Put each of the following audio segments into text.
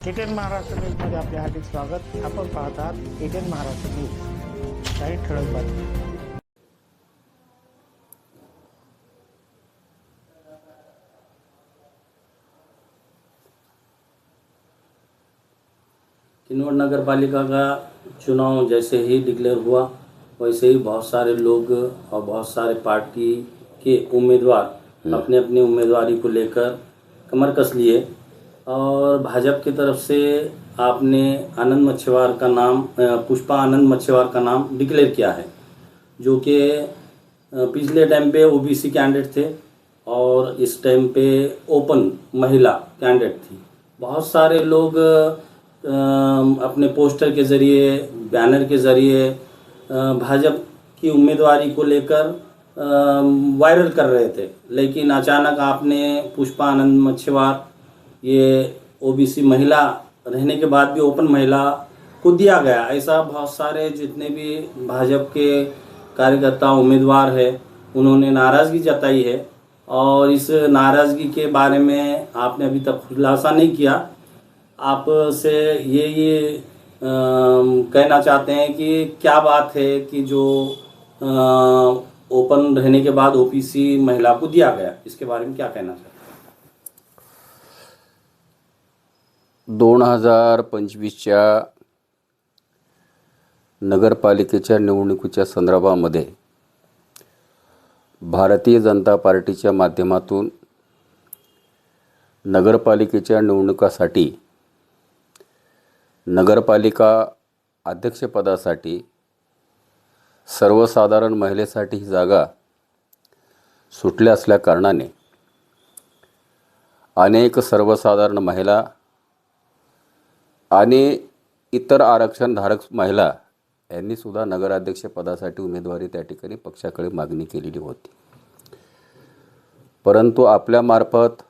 ATN Maharashtra न्यूजमध्ये आपले हार्दिक स्वागत. आपण पाहत आहात एटीएन महाराष्ट्र न्यूज़ काही ठळक बातमी किन्नौर नगर पालिका का चुनाव जैसे ही डिक्लेयर हुआ वैसे ही बहुत सारे लोग और बहुत सारे पार्टी के उम्मीदवार अपने अपने उम्मीदवारी को लेकर कमर कस लिए। और भाजपा की तरफ़ से आपने आनंद मच्छेवार का नाम पुष्पा आनंद मच्छेवार का नाम डिक्लेयर किया है, जो कि पिछले टाइम पे ओबीसी कैंडिडेट थे और इस टाइम पे ओपन महिला कैंडिडेट थी। बहुत सारे लोग अपने पोस्टर के ज़रिए बैनर के ज़रिए भाजपा की उम्मीदवारी को लेकर वायरल कर रहे थे। लेकिन अचानक आपने पुष्पा आनंद मच्छेवार ये ओबीसी महिला रहने के बाद भी ओपन महिला को दिया गया। ऐसा बहुत सारे जितने भी भाजपा के कार्यकर्ता उम्मीदवार है उन्होंने नाराज़गी जताई है। और इस नाराज़गी के बारे में आपने अभी तक खुलासा नहीं किया। आप से ये ये अम, कहना चाहते हैं कि क्या बात है कि जो अ, ओपन रहने के बाद ओपीसी महिला को दिया गया। इसके बारे में क्या कहना चाहते दोन हजार पंचवीसच्या नगरपालिकेच्या निवडणुकीच्या संदर्भामध्ये भारतीय जनता पार्टीच्या माध्यमातून नगरपालिकेच्या निवडणुकासाठी नगरपालिका अध्यक्षपदासाठी सर्वसाधारण महिलेसाठी ही जागा सुटल्या असल्याकारणाने अनेक सर्वसाधारण महिला आणि इतर आरक्षणधारक महिला यांनीसुद्धा नगराध्यक्षपदासाठी उमेदवारी त्या ठिकाणी पक्षाकडे मागणी केलेली होती. परंतु आपल्यामार्फत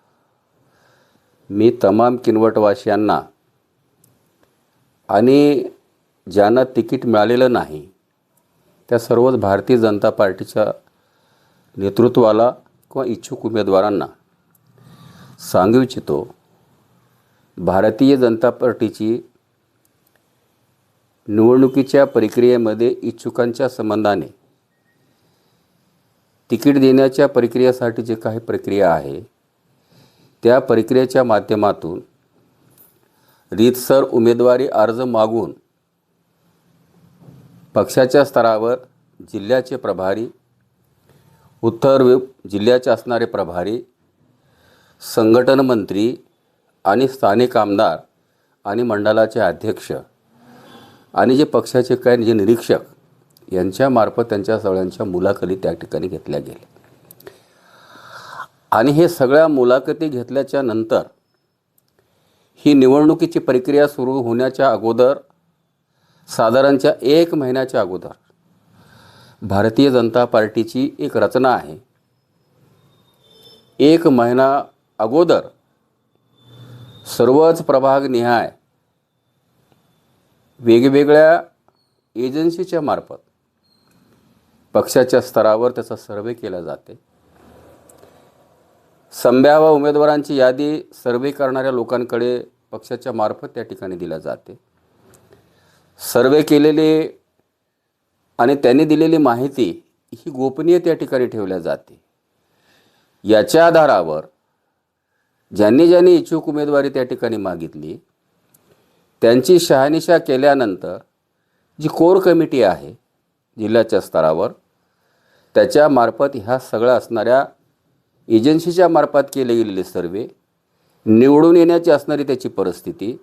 मी तमाम किनवटवासियांना आणि ज्यांना तिकीट मिळालेलं नाही त्या सर्वच भारतीय जनता पार्टीच्या नेतृत्वाला किंवा इच्छुक उमेदवारांना सांगू इच्छितो भारतीय जनता पार्टीची निवडणुकीच्या प्रक्रियेमध्ये इच्छुकांच्या संबंधाने तिकीट देण्याच्या प्रक्रियेसाठी जे काही प्रक्रिया आहे त्या प्रक्रियेच्या माध्यमातून रीतसर उमेदवारी अर्ज मागून पक्षाच्या स्तरावर जिल्ह्याचे प्रभारी उत्तर जिल्ह्याचे असणारे प्रभारी संघटन मंत्री आणि स्थानिक आमदार आणि मंडळाचे अध्यक्ष आणि जे पक्षाचे काही जे निरीक्षक यांच्यामार्फत त्यांच्या सगळ्यांच्या मुलाखती त्या ठिकाणी घेतल्या गेल्या. आणि हे सगळ्या मुलाखती घेतल्याच्या नंतर ही निवडणुकीची प्रक्रिया सुरू होण्याच्या अगोदर साधारणच्या एक महिन्याच्या अगोदर भारतीय जनता पार्टीची एक रचना आहे. एक महिना अगोदर सर्वच प्रभाग निहाय. वेगवेगळ्या एजन्सीच्या मार्फत. पक्षाच्या स्तरावर त्याचा सर्वे केला जाते. संभाव्य उमेदवारांची यादी सर्वे करणाऱ्या लोकांकडे पक्षाच्या मार्फत त्या ठिकाणी दिल्या जाते. सर्वे केलेले आणि त्यांनी दिलेली माहिती ही गोपनीय त्या ठिकाणी ठेवल्या जाते. याच्या आधारावर ज्यांनी ज्यांनी इच्छुक उमेदवारी त्या ठिकाणी मागितली त्यांची शहानिशा केल्यानंतर जी कोर कमिटी आहे जिल्ह्याच्या स्तरावर त्याच्यामार्फत ह्या सगळ्या असणाऱ्या एजन्सीच्या मार्फत केले गेलेले सर्वे निवडून येण्याची असणारी त्याची परिस्थिती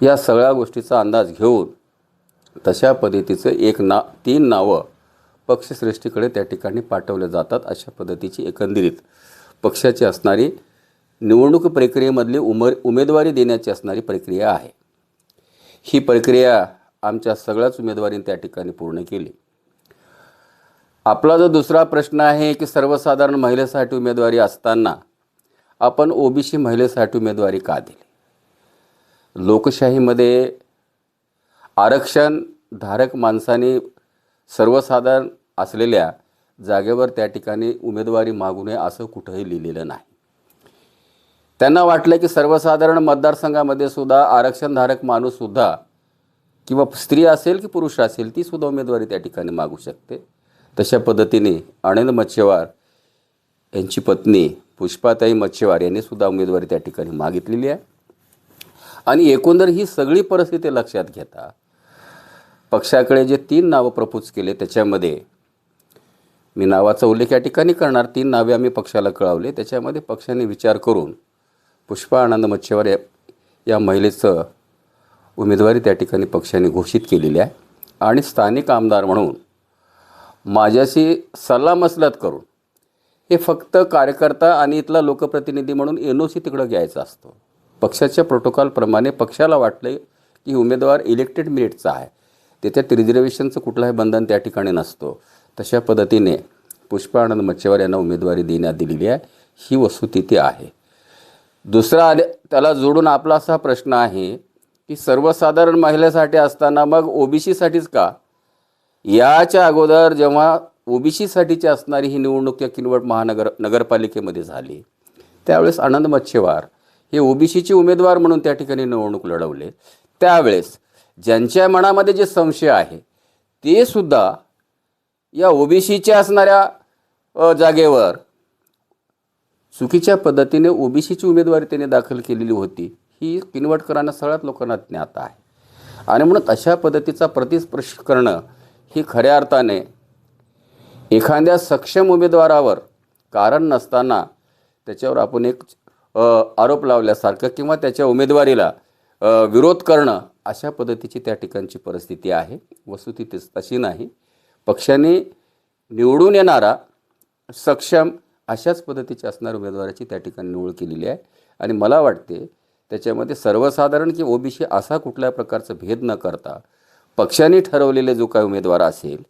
या सगळ्या गोष्टीचा अंदाज घेऊन तशा पद्धतीचं एक ना तीन नावं पक्षश्रेष्ठीकडे त्या ठिकाणी पाठवले जातात अशा पद्धतीची एकंदरीत पक्षाची असणारी निवडणूक प्रक्रियेमधली उमर उमेदवारी देण्याची असणारी प्रक्रिया आहे. ही प्रक्रिया आमच्या सगळ्याच उमेदवारीने त्या ठिकाणी पूर्ण केली. आपला जो दुसरा प्रश्न आहे की सर्वसाधारण महिलेसाठी उमेदवारी असताना आपण ओबीसी महिलेसाठी उमेदवारी का दिली? लोकशाहीमध्ये आरक्षण धारक माणसाने सर्वसाधारण असलेल्या जागेवर त्या ठिकाणी उमेदवारी मागू नये असं कुठंही लिहिलेलं नाही. त्यांना वाटलं की सर्वसाधारण मतदारसंघामध्ये सुद्धा आरक्षणधारक माणूससुद्धा किंवा स्त्री असेल की पुरुष असेल ती सुद्धा उमेदवारी त्या ठिकाणी मागू शकते. तशा पद्धतीने आनंद मच्छेवार यांची पत्नी पुष्पाताई मच्छेवार यांनी सुद्धा उमेदवारी त्या ठिकाणी मागितलेली आहे. आणि एकंदर ही सगळी परिस्थिती लक्षात घेता पक्षाकडे जे तीन नावं प्रपोज केले त्याच्यामध्ये मी नावाचा उल्लेख या ठिकाणी करणार तीन नावे आम्ही पक्षाला कळवले त्याच्यामध्ये पक्षाने विचार करून पुष्पा आनंद मच्छेवार या या महिलेचं उमेदवारी त्या ठिकाणी पक्षाने घोषित केलेली आहे. आणि स्थानिक आमदार म्हणून माझ्याशी सल्लामसलत करून हे फक्त कार्यकर्ता आणि इथला लोकप्रतिनिधी म्हणून एन ओ सी तिकडं घ्यायचा असतो. पक्षाच्या प्रोटोकॉलप्रमाणे पक्षाला वाटले की उमेदवार इलेक्टेड मेरिटचा आहे. त्याच्यात रिझर्वेशनचं कुठलाही बंधन त्या ठिकाणी नसतो. तशा पद्धतीने पुष्पा आनंद मच्छेवार यांना उमेदवारी देण्यात दिलेली आहे. ही वस्तुस्थिती आहे. दुसरा आले त्याला जोडून आपला असा प्रश्न आहे की सर्वसाधारण महिलेसाठी असताना मग ओबीसीसाठीच का? याच्या अगोदर जेव्हा ओबीसीसाठीची असणारी ही निवडणूक या किनवट महानगर नगरपालिकेमध्ये झाली त्यावेळेस आनंद मच्छेवार हे ओबीसीचे उमेदवार म्हणून त्या ठिकाणी निवडणूक लढवले. त्यावेळेस ज्यांच्या मनामध्ये जे संशय आहे ते सुद्धा या ओबीसीच्या असणाऱ्या जागेवर चुकीच्या पद्धतीने ओबीसीची उमेदवारी त्याने दाखल केलेली होती ही किनवटकरांना सगळ्यात लोकांना ज्ञात आहे. आणि म्हणून अशा पद्धतीचा प्रतिस्पर्श करणं ही खऱ्या अर्थाने एखाद्या सक्षम उमेदवारावर कारण नसताना त्याच्यावर आपण एक आरोप लावल्यासारखं किंवा त्याच्या उमेदवारीला विरोध करणं अशा पद्धतीची त्या ठिकाणची परिस्थिती आहे. वस्तुस्थिती तशी नाही. पक्षाने निवडून येणारा सक्षम अशाच पद्धतीची असणाऱ्या उमेदवाराची त्या ठिकाणी निवड केलेली आहे. आणि मला वाटते त्याच्यामध्ये सर्वसाधारण की ओबीसी असा कुठल्या प्रकारचा भेद न करता पक्षाने ठरवलेले जो काही उमेदवार असेल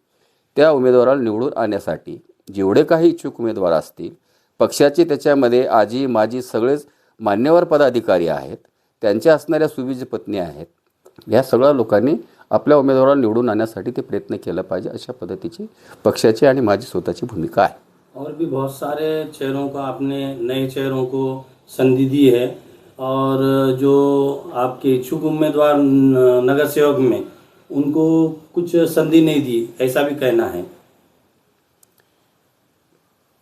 त्या उमेदवाराला निवडून आणण्यासाठी जेवढे काही इच्छुक उमेदवार असतील पक्षाचे त्याच्यामध्ये आजी माजी सगळेच मान्यवर पदाधिकारी आहेत त्यांच्या असणाऱ्या सुविज पत्नी आहेत या सगळ्या लोकांनी आपल्या उमेदवाराला निवडून आणण्यासाठी ते प्रयत्न केला पाहिजे अशा पद्धतीची पक्षाची आणि माझी स्वतःची भूमिका आहे. और भी बहुत सारे चेहरों का आपने नए चेहरों को संधि दी है। और जो आपके इच्छुक उम्मीदवार नगर सेवक में उनको कुछ संधि नहीं दी ऐसा भी कहना है।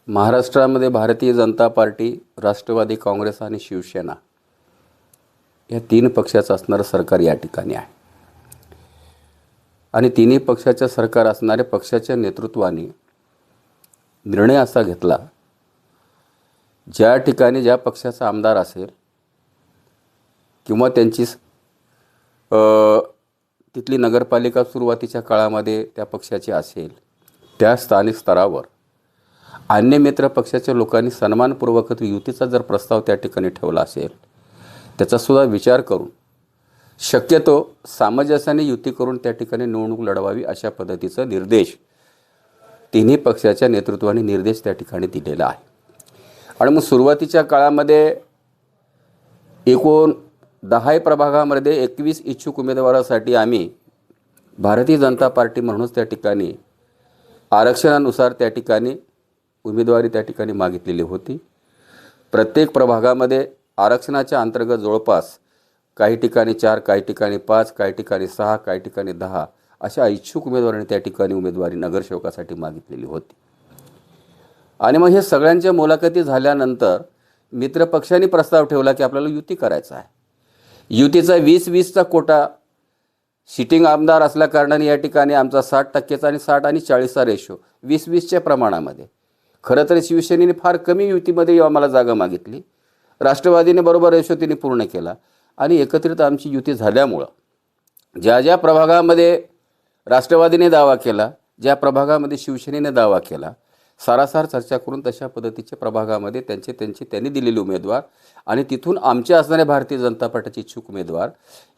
महाराष्ट्रामध्ये भारतीय जनता पार्टी राष्ट्रवादी काँग्रेस आणि शिवसेना या तीन पक्षाचं असणारं सरकार या ठिकाणी आहे. आणि तिन्ही पक्षाचं सरकार असणाऱ्या पक्षाच्या नेतृत्वाने निर्णय असा घेतला ज्या ठिकाणी ज्या पक्षाचा आमदार असेल किंवा त्यांची तिथली नगरपालिका सुरुवातीच्या काळामध्ये त्या पक्षाची असेल त्या स्थानिक स्तरावर अन्य मित्र पक्षाच्या लोकांनी सन्मानपूर्वक युतीचा जर प्रस्ताव त्या ठिकाणी ठेवला असेल त्याचासुद्धा विचार करून शक्यतो सामंजस्याने युती करून त्या ठिकाणी निवडणूक लढवावी अशा पद्धतीचा निर्देश तिन्ही पक्षाच्या नेतृत्वाने निर्देश त्या ठिकाणी दिलेला आहे. आणि मग सुरुवातीच्या काळामध्ये एकूण दहा प्रभागामध्ये एकवीस इच्छुक उमेदवारासाठी आम्ही भारतीय जनता पार्टी म्हणूनच त्या ठिकाणी आरक्षणानुसार त्या ठिकाणी उमेदवारी त्या ठिकाणी मागितलेली होती. प्रत्येक प्रभागामध्ये आरक्षणाच्या अंतर्गत जवळपास काही ठिकाणी चार काही ठिकाणी पाच काही ठिकाणी सहा काही ठिकाणी दहा अशा इच्छुक उमेदवारांनी त्या ठिकाणी उमेदवारी नगरसेवकासाठी मागितलेली होती. आणि मग हे सगळ्यांच्या मुलाखती झाल्यानंतर मित्रपक्षांनी प्रस्ताव ठेवला की आपल्याला युती करायचा आहे. युतीचा वीस वीसचा कोटा सिटिंग आमदार असल्या कारणाने या ठिकाणी आमचा साठ टक्केचा आणि साठ आणि चाळीसचा रेशो वीस वीसच्या प्रमाणामध्ये. खरं तर शिवसेनेने फार कमी युतीमध्ये आम्हाला जागा मागितली. राष्ट्रवादीने बरोबर रेशो तिने पूर्ण केला. आणि एकत्रित आमची युती झाल्यामुळं ज्या ज्या प्रभागामध्ये राष्ट्रवादीने दावा केला ज्या प्रभागामध्ये शिवसेनेने दावा केला सारासार चर्चा करून तशा पद्धतीच्या प्रभागामध्ये त्यांचे त्यांचे त्यांनी दिलेले उमेदवार आणि तिथून आमचे असणाऱ्या भारतीय जनता पार्टीचे इच्छुक उमेदवार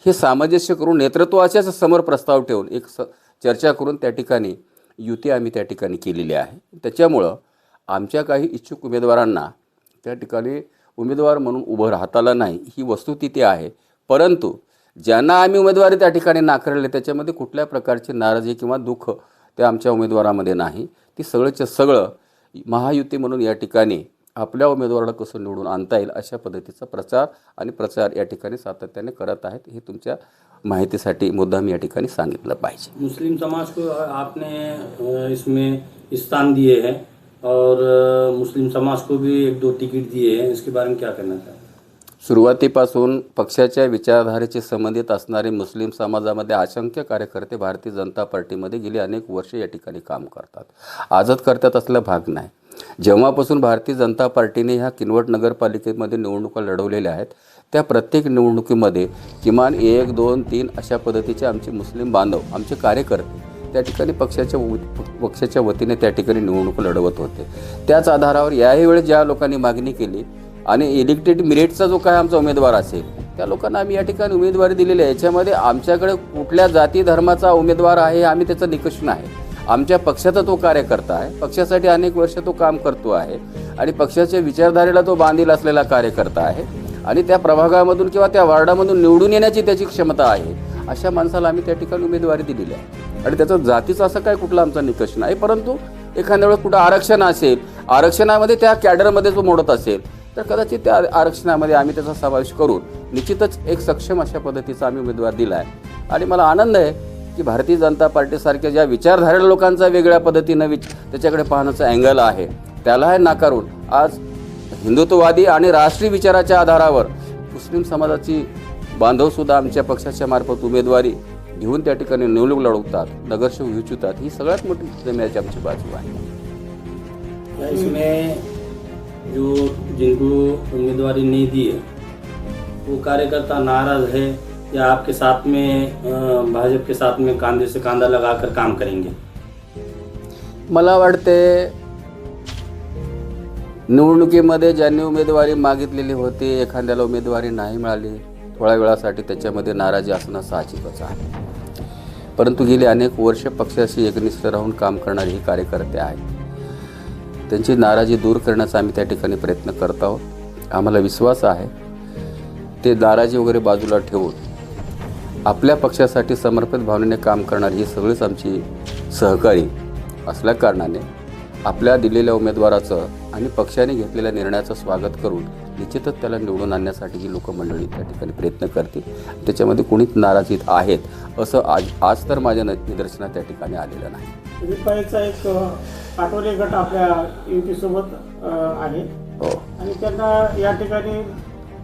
हे सामंजस्य करून नेतृत्वाच्याच समोर प्रस्ताव ठेवून एक स चर्चा करून त्या ठिकाणी युती आम्ही त्या ठिकाणी केलेली आहे. त्याच्यामुळं आमच्या काही इच्छुक उमेदवारांना त्या ठिकाणी उमेदवार म्हणून उभं राहताला नाही ही वस्तुस्थिती आहे. परंतु ज्यांना आम्ही उमेदवारी त्या ठिकाणी नाकारले त्याच्यामध्ये कुठल्या प्रकारची नाराजी किंवा दुःख त्या आमच्या उमेदवारामध्ये नाही. ती सगळंच्या सगळं महायुती म्हणून या ठिकाणी आपल्या उमेदवाराला कसं निवडून आणता येईल अशा पद्धतीचा प्रचार आणि प्रचार या ठिकाणी सातत्याने करत आहेत हे तुमच्या माहितीसाठी मुद्दाम या ठिकाणी सांगितलं पाहिजे. मुस्लिम समाज को आपने इसमें स्थान दिए है और मुस्लिम समाज को भी एक दो टिकट दिए हैं इसके बारे में क्या करना चाहिए सुरुवातीपासून पक्षाच्या विचारधारेशी संबंधित असणारे मुस्लिम समाजामध्ये असंख्य कार्यकर्ते भारतीय जनता पार्टीमध्ये गेली अनेक वर्षे या ठिकाणी काम करतात. आजच करतात असला भाग नाही. जेव्हापासून भारतीय जनता पार्टीने ह्या किनवट नगरपालिकेमध्ये निवडणुका लढवलेल्या आहेत त्या प्रत्येक निवडणुकीमध्ये किमान एक दोन तीन अशा पद्धतीचे आमचे मुस्लिम बांधव आमचे कार्यकर्ते त्या ठिकाणी पक्षाच्या पक्षाच्या वतीने त्या ठिकाणी निवडणूक लढवत होते. त्याच आधारावर याही वेळी ज्या लोकांनी मागणी केली आणि इलेक्टेड मिरेटचा जो काय आमचा उमेदवार असेल त्या लोकांना आम्ही या ठिकाणी उमेदवारी दिलेली आहे. याच्यामध्ये आमच्याकडे कुठल्या जाती धर्माचा उमेदवार आहे आम्ही त्याचा निकष नाही आमच्या पक्षाचा तो कार्यकर्ता आहे पक्षासाठी अनेक वर्ष तो काम करतो आहे आणि पक्षाच्या विचारधारेला तो बांधील असलेला कार्यकर्ता आहे आणि त्या प्रभागामधून किंवा त्या वार्डामधून निवडून येण्याची त्याची क्षमता आहे अशा माणसाला आम्ही त्या ठिकाणी उमेदवारी दिलेली आहे. आणि त्याचा जातीचा असं काय कुठला आमचा निकष नाही परंतु एखाद्या वेळेस कुठं आरक्षण असेल आरक्षणामध्ये त्या कॅडरमध्ये जो मोडत असेल तर कदाचित त्या आरक्षणामध्ये आम्ही त्याचा समावेश करून निश्चितच एक सक्षम अशा पद्धतीचा आम्ही उमेदवार दिला आहे आणि मला आनंद आहे की भारतीय जनता पार्टीसारख्या ज्या विचारधारेला लोकांचा वेगळ्या पद्धतीनं विच त्याच्याकडे पाहण्याचा अँगल आहे. त्याला नाकारून आज हिंदुत्ववादी आणि राष्ट्रीय विचाराच्या आधारावर मुस्लिम समाजाची बांधवसुद्धा आमच्या पक्षाच्या मार्फत उमेदवारी घेऊन त्या ठिकाणी निवडणूक लढवतात नगरसेवक इच्छुतात ही सगळ्यात मोठी जमियाची आमची बाजू आहे. जो जिनको उम्मीदवारी नहीं दी है वो कार्यकर्ता नाराज है या आपके साथ में भाजप के साथ में कांधे से कांधा लगाकर काम करेंगे? मला वाटते निवडणुकीमध्ये ज्यांनी उमेदवारी मागितलेली होती एखाद्याला उमेदवारी नाही मिळाली थोड्या वेळासाठी त्याच्यामध्ये नाराजी असणं साहजिकच आहे. परंतु गेली अनेक वर्ष पक्षाशी एकनिष्ठ राहून काम करणारे हे कार्यकर्ते आहेत. त्यांची नाराजी दूर करण्याचा आम्ही त्या ठिकाणी प्रयत्न करत आहोत. आम्हाला विश्वास आहे. ते नाराजी वगैरे बाजूला ठेवून आपल्या पक्षासाठी समर्पित भावनेने काम करणारी ही सगळीच आमची सहकारी असल्या कारणाने आपल्या दिलेल्या उमेदवाराचं आणि पक्षाने घेतलेल्या निर्णयाचं स्वागत करून निश्चितच त्याला निवडून आणण्यासाठी ही लोक मंडळी त्या ठिकाणी प्रयत्न करतील. त्याच्यामध्ये कोणीच नाराजीत आहेत असं आज आज तर माझ्या निदर्शनात त्या ठिकाणी आलेलं नाही. रिपाईचा एक आठवले गट आपल्या युतीसोबत आहे हो. आणि त्यांना या ठिकाणी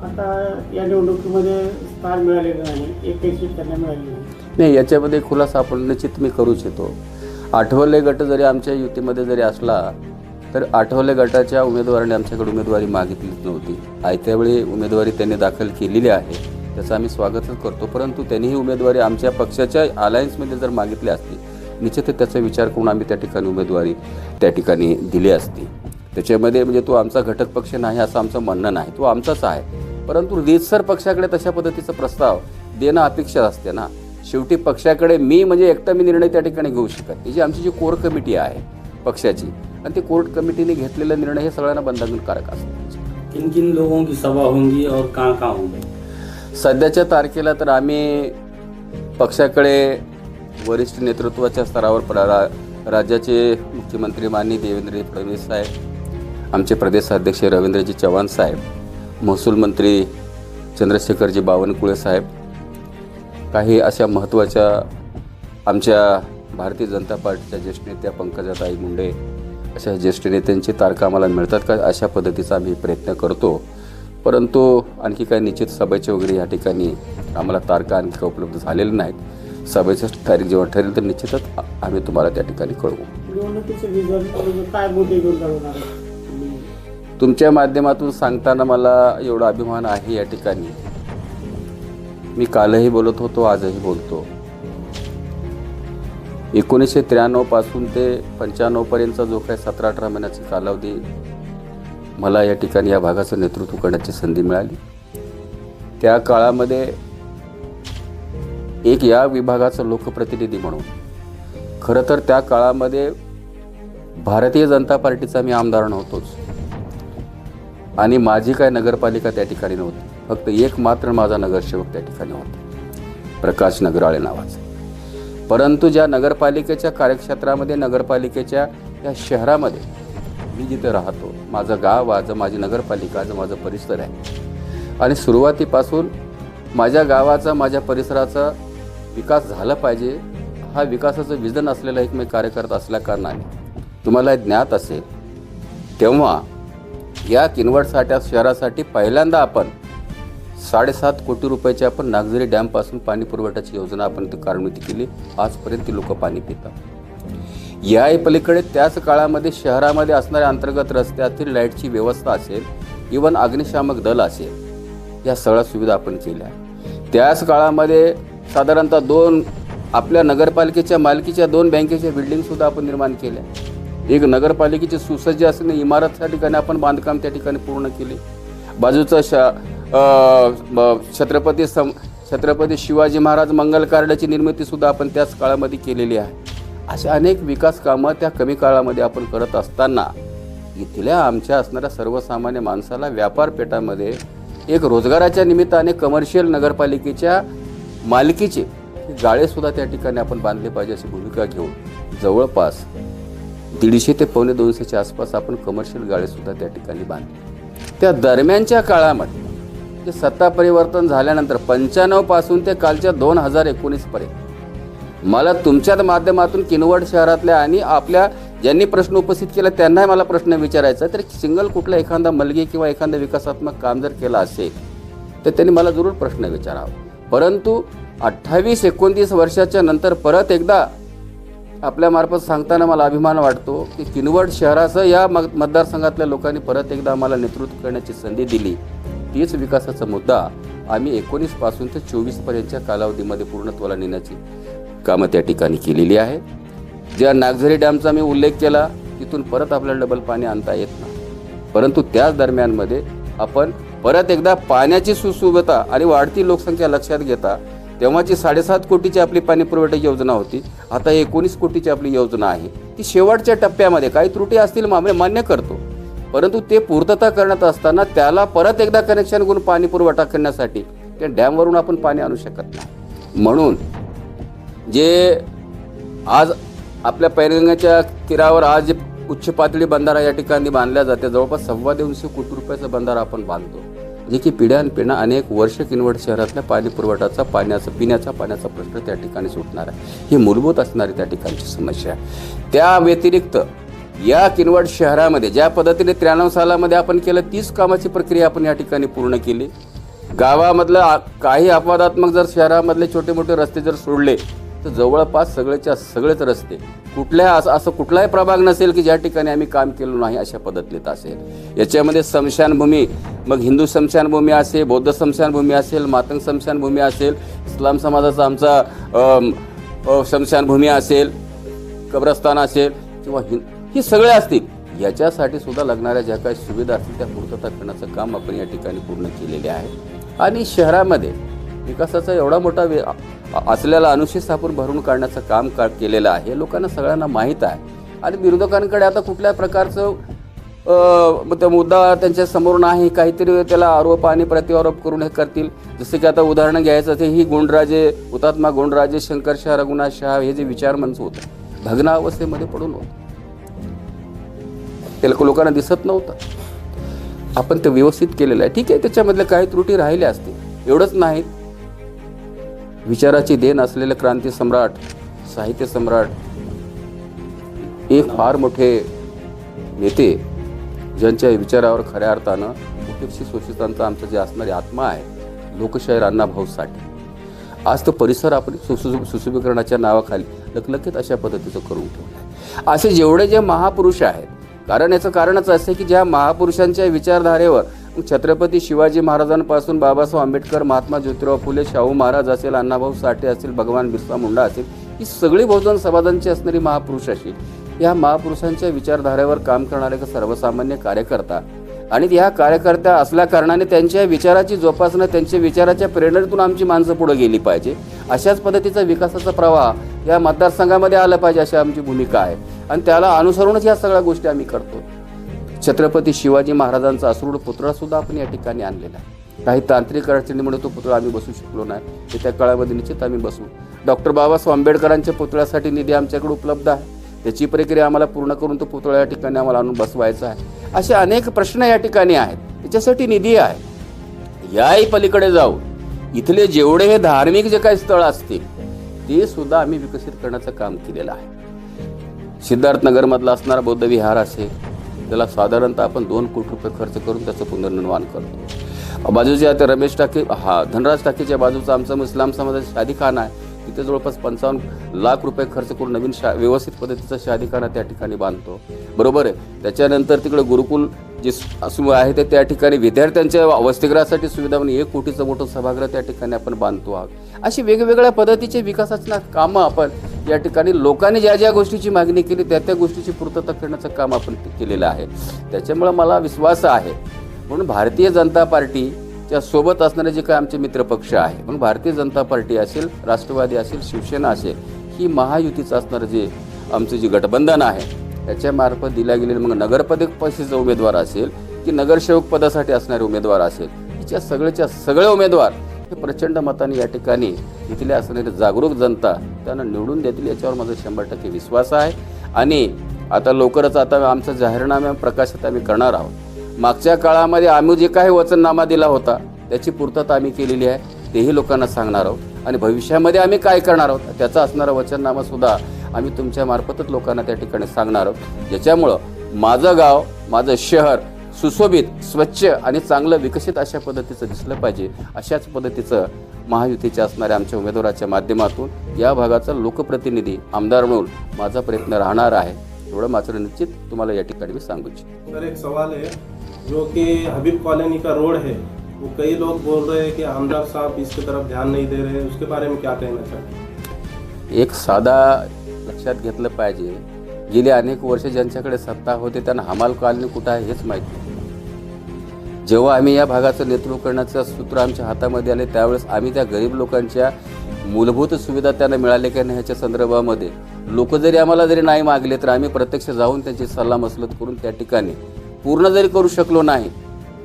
आता या निवडणुकीमध्ये स्थान मिळालेलं नाही. एकही सीट त्यांना मिळाली नाही. नाही याच्यामध्ये खुलासा आपण निश्चित मी करू इच्छितो आठवले गट जरी आमच्या युतीमध्ये जरी असला तर आठवले गटाच्या उमेदवाराने आमच्याकडे उमेदवारी मागितलीच नव्हती. आयत्यावेळी उमेदवारी त्यांनी दाखल केलेली आहे. त्याचं आम्ही स्वागतच करतो. परंतु त्यांनी ही उमेदवारी आमच्या पक्षाच्या अलायन्समध्ये जर मागितली असती निश्चितच त्याचा विचार करून आम्ही त्या ठिकाणी उमेदवारी त्या ठिकाणी दिली असती. त्याच्यामध्ये म्हणजे तो आमचा घटक पक्ष नाही असं आमचं म्हणणं नाही. तो आमचाच आहे. परंतु रीतसर पक्षाकडे तशा पद्धतीचा प्रस्ताव देणं अपेक्षा असते ना. शेवटी पक्षाकडे मी म्हणजे एकटा मी निर्णय त्या ठिकाणी घेऊ शकत ही जी आमची जी कोर कमिटी आहे पक्षाची आणि ती कोर कमिटीने घेतलेला निर्णय हे सगळ्यांना बंधनकारक असतो. किन किन लोगों की सभा होंगी और कहाँ कहाँ होंगे? सध्याच्या तारखेला तर आम्ही पक्षाकडे वरिष्ठ नेतृत्वाच्या स्तरावर प्रा- रा- राज्याचे मुख्यमंत्री माननीय देवेंद्र फडणवीस साहेब आमचे प्रदेशाध्यक्ष रवींद्रजी चव्हाण साहेब महसूल मंत्री चंद्रशेखरजी बावनकुळे साहेब काही अशा महत्त्वाच्या आमच्या भारतीय जनता पार्टीच्या ज्येष्ठ नेत्या पंकजाताई मुंडे अशा ज्येष्ठ नेत्यांची तारखा आम्हाला मिळतात का? अशा पद्धतीचा आम्ही प्रयत्न करतो. परंतु आणखी काही निश्चित सभेचे वगैरे या ठिकाणी आम्हाला तारखा आणखी काही उपलब्ध झालेल्या नाहीत. सभेचं तारीख जेव्हा ठरेल तर निश्चितच आम्ही तुम्हाला त्या ठिकाणी कळवू. आहे? तुमच्या माध्यमातून सांगताना मला एवढा अभिमान आहे या ठिकाणी. मी कालही बोलत होतो आजही बोलतो. एकोणीसशे त्र्याण्णवपासून ते पंच्याण्णवपर्यंतचा जो काही सतरा अठरा महिन्याचा कालावधी मला या ठिकाणी या भागाचं नेतृत्व करण्याची संधी मिळाली. त्या काळामध्ये एक या विभागाचं लोकप्रतिनिधी म्हणून खरं तर त्या काळामध्ये भारतीय जनता पार्टीचा मी आमदार नव्हतोच. आणि माझी काय नगरपालिका त्या ठिकाणी नव्हती. फक्त एक मात्र माझा नगरसेवक त्या ठिकाणी होता. प्रकाश नगराळे नावाचा. परंतु ज्या नगरपालिकेच्या कार्यक्षेत्रामध्ये नगरपालिकेच्या या शहरामध्ये मी जिथे राहतो माझं गाव आज माझी नगरपालिका जो माझा परिसर आहे. आणि सुरुवातीपासून माझ्या गावाचा माझ्या परिसराचा विकास झाला पाहिजे. हा विकासाचं विजन असलेला एक मी कार्यकर्ता असल्याकारणाने तुम्हाला ज्ञात असेल. तेव्हा या किनवट साठ्या शहरासाठी पहिल्यांदा आपण साडेसात कोटी रुपयाची आपण नागझरी डॅमपासून पाणी पुरवठ्याची योजना आपण कार्यान्वित केली. आजपर्यंत ती लोक पाणी पितात. या पलीकडे त्याच काळामध्ये शहरामध्ये असणाऱ्या अंतर्गत रस्त्यातील लाईटची व्यवस्था असेल इवन अग्निशामक दल असेल या सगळ्या सुविधा आपण केल्या. त्याच काळामध्ये साधारणतः दोन आपल्या नगरपालिकेच्या मालकीच्या दोन बँकेच्या बिल्डिंगसुद्धा आपण निर्माण केल्या. एक नगरपालिकेची सुसज्ज असेल इमारत त्या ठिकाणी आपण बांधकाम त्या ठिकाणी पूर्ण केले. बाजूचं शा छत्रपती सम छत्रपती शिवाजी महाराज मंगल कार्डाची निर्मितीसुद्धा आपण त्याच काळामध्ये केलेली आहे. अशा अनेक विकास कामं त्या कमी काळामध्ये आपण करत असताना इथल्या आमच्या असणाऱ्या सर्वसामान्य माणसाला व्यापारपेठामध्ये एक रोजगाराच्या निमित्ताने कमर्शियल नगरपालिकेच्या मालकीचे गाळेसुद्धा त्या ठिकाणी आपण बांधले पाहिजे अशी भूमिका घेऊन जवळपास दीडशे ते पावणे दोनशेच्या आसपास आपण कमर्शियल गाळेसुद्धा त्या ठिकाणी बांधले. त्या दरम्यानच्या काळामध्ये की सत्ता परिवर्तन झाल्यानंतर पंच्याण्णवपासून ते कालच्या दोन हजार एकोणीस पर्यंत. मला तुमच्या माध्यमातून किनवट शहरातल्या आणि आपल्या ज्यांनी प्रश्न उपस्थित केला त्यांनाही मला प्रश्न विचारायचा तर सिंगल कुठला एखादा मलगी किंवा एखादा विकासात्मक काम जर केलं असेल तर त्यांनी मला जरूर प्रश्न विचारावा. परंतु अठ्ठावीस एकोणतीस वर्षाच्या नंतर परत एकदा आपल्यामार्फत सांगताना मला अभिमान वाटतो की किनवट शहरासह या मतदारसंघातल्या लोकांनी परत एकदा आम्हाला नेतृत्व करण्याची संधी दिली. तीच विकासाचा मुद्दा आम्ही एकोणीसपासून ते चोवीस पर्यंतच्या कालावधीमध्ये पूर्णत्वाला नेण्याची कामं त्या ठिकाणी केलेली आहे. ज्या नागझरी डॅमचा मी उल्लेख केला तिथून परत आपल्याला डबल पाणी आणता येत नाही. परंतु त्याच दरम्यानमध्ये आपण परत एकदा पाण्याची सुसुभता आणि वाढती लोकसंख्या लक्षात घेता तेव्हाची साडेसात कोटीची आपली पाणी पुरवठा योजना होती. आता एकोणीस कोटीची आपली योजना आहे. ती शेवटच्या टप्प्यामध्ये काही त्रुटी असतील मा- मान्य करतो. परंतु ते पूर्तता करण्यात असताना त्याला परत एकदा कनेक्शन करून पाणी पुरवठा करण्यासाठी त्या डॅमवरून आपण पाणी आणू शकत नाही. म्हणून जे आज आपल्या पैनगंगाच्या तीरावर आज जे उच्च पातळी बंधारा या ठिकाणी बांधल्या जाते जवळपास सव्वा दोनशे कोटी रुपयाचा बंधारा आपण बांधतो. जे की पिढ्यानपिढ्या अनेक वर्ष किनवट शहरातल्या पाणी पुरवठ्याचा पाण्याचा पिण्याचा पाण्याचा प्रश्न त्या ठिकाणी सुटणार आहे. ही मूलभूत असणारी त्या ठिकाणची समस्या आहे. त्या व्यतिरिक्त या किनवट शहरामध्ये ज्या पद्धतीने त्र्याण्णव सालामध्ये आपण केलं तीच कामाची प्रक्रिया आपण या ठिकाणी पूर्ण केली. गावामधलं आ- काही अपवादात्मक जर शहरामधले छोटे मोठे रस्ते जर सोडले तर जवळपास सगळेच्या सगळेच रस्ते कुठल्या असं असं कुठलाही प्रभाग नसेल की ज्या ठिकाणी आम्ही काम केलं नाही अशा पद्धतीत असेल. याच्यामध्ये स्मशानभूमी मग हिंदू स्मशानभूमी असेल बौद्ध स्मशानभूमी असेल मातंग स्मशानभूमी असेल इस्लाम समाजाचा आमचा स्मशानभूमी असेल कब्रस्तान असेल किंवा हि की सगळे असतील. याच्यासाठी सुद्धा लागणाऱ्या ज्या काही सुविधा असतील त्या पूर्तता करण्याचं काम आपण या ठिकाणी पूर्ण केलेले आहे. आणि शहरामध्ये विकासाचा एवढा मोठा वे असलेला अनुशेष आपण भरून काढण्याचं काम का केलेलं आहे हे लोकांना सगळ्यांना माहीत आहे. आणि विरोधकांकडे आता कुठल्या प्रकारचं त्या मुद्दा त्यांच्यासमोर नाही काहीतरी त्याला आरोप आणि प्रतिआरोप करून हे करतील. जसं की आता उदाहरण घ्यायचं ते ही गोंडराजे हुतात्मा गोंडराजे शंकरशाह रघुनाथ शाह हे जे विचार होतं भग्नावस्थेमध्ये पडून होतं. ते लोक- लोकांना दिसत नव्हतं. आपण ते व्यवस्थित केलेलं आहे. ठीक आहे त्याच्यामधल्या काही त्रुटी राहिल्या असतील. एवढंच नाही. विचाराची देण असलेले क्रांती सम्राट साहित्य सम्राट हे फार मोठे नेते ज्यांच्या विचारावर खऱ्या अर्थानं उपेक्षित शोषितांचा आमचा जे असणारी आत्मा आहे लोकशाहीर अण्णाभाऊ साठे. आज तो परिसर आपण सुसु सुशुभीकरणाच्या नावाखाली लखलखीत अशा पद्धतीचं करून ठेवलं आहे असे जेवढे जे महापुरुष आहेत कारण याचं कारणच असं की ज्या महापुरुषांच्या विचारधारेवर छत्रपती शिवाजी महाराजांपासून बाबासाहेब आंबेडकर महात्मा ज्योतिराव फुले शाहू महाराज असेल अण्णाभाऊ साठे असेल भगवान बिरसा मुंडा असेल ही सगळी बहुजन समाजांची असणारी महापुरुष असेल या महापुरुषांच्या विचारधारेवर काम करणारे सर्वसामान्य कार्यकर्ता आणि ह्या कार्यकर्त्या असल्या कारणाने त्यांच्या विचाराची जोपासना त्यांच्या विचाराच्या प्रेरणेतून आमची माणसं पुढे गेली पाहिजे. अशाच पद्धतीचा विकासाचा प्रवाह या मतदारसंघामध्ये आला पाहिजे अशी आमची भूमिका आहे. आणि त्याला अनुसरूनच या सगळ्या गोष्टी आम्ही करतो छत्रपती शिवाजी महाराजांचा अश्रूढ पुतळा सुद्धा आपण या ठिकाणी आणलेला आहे. काही तांत्रिक अडचणीमुळे तो पुतळा आम्ही बसू शकलो नाही. येत्या काळामध्ये निश्चित आम्ही बसू. डॉक्टर बाबासाहेब आंबेडकरांच्या पुतळ्यासाठी निधी आमच्याकडे उपलब्ध आहे. त्याची प्रक्रिया आम्हाला पूर्ण करून तो पुतळा या ठिकाणी आम्हाला आणून बसवायचा आहे. असे अनेक प्रश्न या ठिकाणी आहेत. त्याच्यासाठी निधी आहे. याही पलीकडे जाऊ इथले जेवढे हे धार्मिक जे काही स्थळ असतील ते सुद्धा आम्ही विकसित करण्याचं काम केलेलं आहे. सिद्धार्थनगरमधला असणारा बौद्ध विहार असेल त्याला साधारणतः आपण दोन कोटी रुपये खर्च करून त्याचं पुनर्निर्माण करतो. बाजूच्या आता रमेश टाके हा धनराज टाकेच्या बाजूचा आमचा इस्लाम समाजाचा शादीखाना आहे. तिथे जवळपास पंचावन्न लाख रुपये खर्च करून नवीन शा व्यवस्थित पद्धतीचा शादीखाना त्या ठिकाणी बांधतो. बरोबर आहे. त्याच्यानंतर तिकडे गुरुकुल जे असू आहे ते त्या ठिकाणी विद्यार्थ्यांच्या वसतिगृहासाठी सुविधा म्हणून एक कोटीचं मोठं सभागृह त्या ठिकाणी आपण बांधतो आहोत. अशी वेगवेगळ्या पद्धतीचे विकासाची कामं आपण या ठिकाणी लोकांनी ज्या ज्या गोष्टीची मागणी केली त्या त्या गोष्टीची पूर्तता करण्याचं काम आपण केलेलं आहे. त्याच्यामुळं मला विश्वास आहे. म्हणून भारतीय जनता पार्टी त्या सोबत असणारे जे काही आमचे मित्रपक्ष आहे म्हणून भारतीय जनता पार्टी असेल राष्ट्रवादी असेल शिवसेना असेल ही महायुतीचं असणारं जे आमचं जे गठबंधन आहे त्याच्यामार्फत दिल्या गेलेले मग नगरपदक पक्षाचा उमेदवार असेल की नगरसेवक पदासाठी असणारे उमेदवार असेल हिच्या सगळ्याच्या सगळे उमेदवार हे प्रचंड मताने या ठिकाणी इथल्या असणारे जागरूक जनता त्यांना निवडून देतील याच्यावर माझा शंभर टक्के विश्वास आहे. आणि आता लवकरच आता आमचा जाहीरनामा प्रकाशित आम्ही करणार आहोत. मागच्या काळामध्ये आम्ही जे काही वचननामा दिला होता त्याची पूर्तता आम्ही केलेली आहे तेही लोकांना सांगणार आहोत. आणि भविष्यामध्ये आम्ही काय करणार आहोत त्याचा असणारा वचननामा सुद्धा आम्ही तुमच्या मार्फतच लोकांना त्या ठिकाणी सांगणार आहोत. ज्याच्यामुळं माझं गाव माझं शहर सुशोभित स्वच्छ आणि चांगलं विकसित अशा पद्धतीचं दिसलं पाहिजे अशाच पद्धतीचं महायुतीच्या असणाऱ्या आमच्या उमेदवाराच्या माध्यमातून या भागाचा लोकप्रतिनिधी आमदार म्हणून माझा प्रयत्न राहणार आहे. एवढं मात्र निश्चित तुम्हाला या ठिकाणी मी सांगू इच्छितो. सर एक सवाल आहे. जो कि हबीब कॉलोनी का रोड है वो कई लोग बोल रहे हैं कि आमदार साहब इसकी तरफ ध्यान नहीं दे रहे हैं उसके बारे में क्या कहना चाहते एक साधा लक्षात घेतलं पाहिजे. गेली अनेक वर्ष ज्यांच्याकडे सत्ता होते त्यांना हमाल कॉलनी कुठं आहे हेच माहीत नाही. जेव्हा आम्ही या भागाचं नेतृत्व करण्याचं सूत्र आमच्या हातामध्ये आले त्यावेळेस आम्ही त्या गरीब लोकांच्या मूलभूत सुविधा त्यांना मिळाल्या की नाही ह्याच्या संदर्भामध्ये. लोक जरी आम्हाला जरी नाही मागले तर आम्ही प्रत्यक्ष जाऊन त्यांची सल्ला मसलत करून त्या ठिकाणी पूर्ण जरी करू शकलो नाही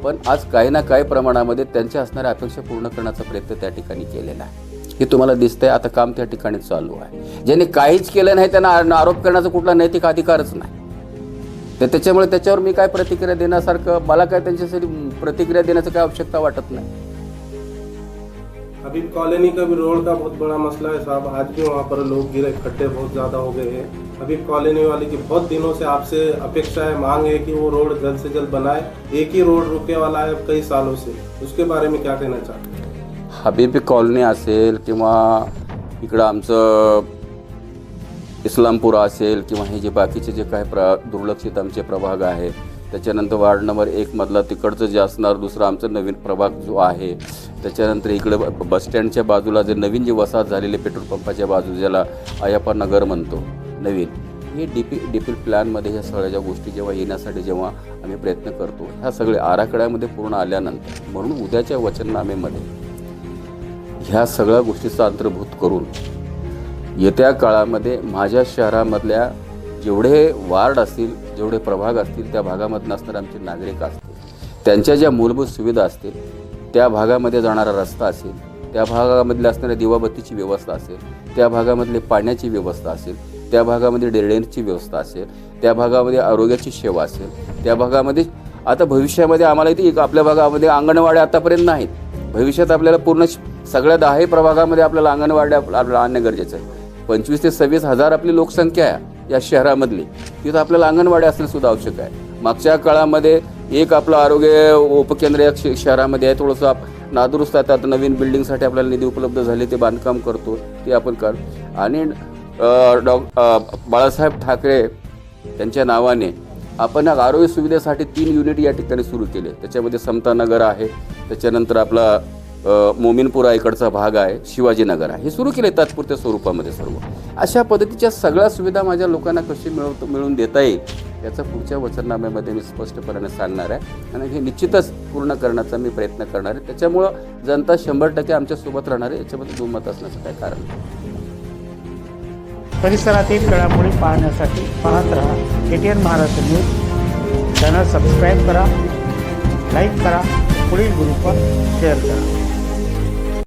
पण आज काही ना काही प्रमाणामध्ये त्यांच्या असणाऱ्या अपेक्षा पूर्ण करण्याचा प्रयत्न त्या ठिकाणी केलेला आहे. हे तुम्हाला दिसतंय आता काम त्या ठिकाणी चालू आहे. ज्यांनी काहीच केलं नाही त्यांना आरोप करण्याचा कुठला नैतिक अधिकारच नाही. तर त्याच्यामुळे त्याच्यावर मी काय प्रतिक्रिया देण्यासारखं मला काय त्यांच्यासाठी प्रतिक्रिया देण्याचं काय आवश्यकता वाटत नाही. हबीब कॉलोनी का भी रोड का बहुत बड़ा मसला है साहब। आज भी वहाँ पर लोग गिरे खड्डे बहुत ज़्यादा हो गए हैं। अभी कॉलोनी वाले की बहुत दिनों से आपसे अपेक्षा है, मांग है कि वो रोड जल्द से जल्द बनाए। एक ही रोड रुके वाला है कई सालों से। उसके बारे में क्या कहना चाहते हैं? हबीबी कॉलनी असेल किंवा इकडं आमचं इस्लामपुरा असेल किंवा हे जे बाकीचे जे प्र दुर्लक्षित आमचे प्रभाग आहे त्याच्यानंतर वार्ड नंबर एकमधला तिकडचं जे असणार दुसरं आमचं नवीन प्रभाग जो आहे त्याच्यानंतर इकडं बसस्टँडच्या बाजूला जे नवीन जे वसाहत झालेले पेट्रोल पंपाच्या बाजू ज्याला अयप्पा नगर म्हणतो नवीन हे डीपी पी प्लॅनमध्ये ह्या सगळ्या ज्या गोष्टी जेव्हा येण्यासाठी जेव्हा आम्ही प्रयत्न करतो ह्या सगळ्या आराखड्यामध्ये पूर्ण आल्यानंतर म्हणून उद्याच्या वचननामेमध्ये ह्या सगळ्या गोष्टीचा अंतर्भूत करून येत्या काळामध्ये माझ्या शहरामधल्या जेवढे वार्ड असतील जेवढे प्रभाग असतील त्या भागामधून असणारे आमचे नागरिक असतील त्यांच्या ज्या मूलभूत सुविधा असतील त्या भागामध्ये जाणारा रस्ता असेल त्या भागामधल्या असणाऱ्या दिवाबत्तीची व्यवस्था असेल त्या भागामधले पाण्याची व्यवस्था असेल त्या भागामध्ये ड्रेनेजची व्यवस्था असेल त्या भागामध्ये आरोग्याची सेवा असेल त्या भागामध्ये आता भविष्यामध्ये आम्हाला इथे एक आपल्या भागामध्ये अंगणवाड्या आतापर्यंत नाहीत. भविष्यात आपल्याला पूर्ण श- सगळ्या दहाही प्रभागामध्ये आपल्याला अंगणवाड्या आपल्याला आणणं गरजेचं आहे. पंचवीस ते सव्वीस हजार आपली लोकसंख्या आहे. या शहरामधली. तिथं आपल्याला अंगणवाड्या असणं सुद्धा आवश्यक आहे. मागच्या काळामध्ये एक आपलं आरोग्य उपकेंद्र या श- शहरामध्ये आहे. थोडंसं आप नादुरुस्त आहे. आता नवीन बिल्डिंगसाठी आपल्याला निधी उपलब्ध झाले. ते बांधकाम करतो. ते आपण कर. आणि डॉ बाळासाहेब ठाकरे त्यांच्या नावाने आपण आरोग्य सुविधेसाठी तीन युनिट या ठिकाणी सुरू केले. त्याच्यामध्ये समतानगर आहे. त्याच्यानंतर आपला मोमीनपुरा इकडचा भाग आहे शिवाजीनगर आहे. हे सुरू केले तात्पुरत्या स्वरूपामध्ये सर्व. अशा पद्धतीच्या सगळ्या सुविधा माझ्या लोकांना कशी मिळवतो मिळवून देता येईल याचा पुढच्या वचननाम्यामध्ये मी स्पष्टपणे सांगणार आहे. आणि हे निश्चितच पूर्ण करण्याचा मी प्रयत्न करणार आहे. त्याच्यामुळं जनता शंभर टक्के आमच्यासोबत राहणार आहे. याच्यामध्ये दुमत असण्याचं काय कारण नाही. परिसरातील घडामोडी पाहण्यासाठी पाहत राहा. A T N Maharashtra news channel subscribe करा लाईक करा पुढील ग्रुपवर शेअर करा.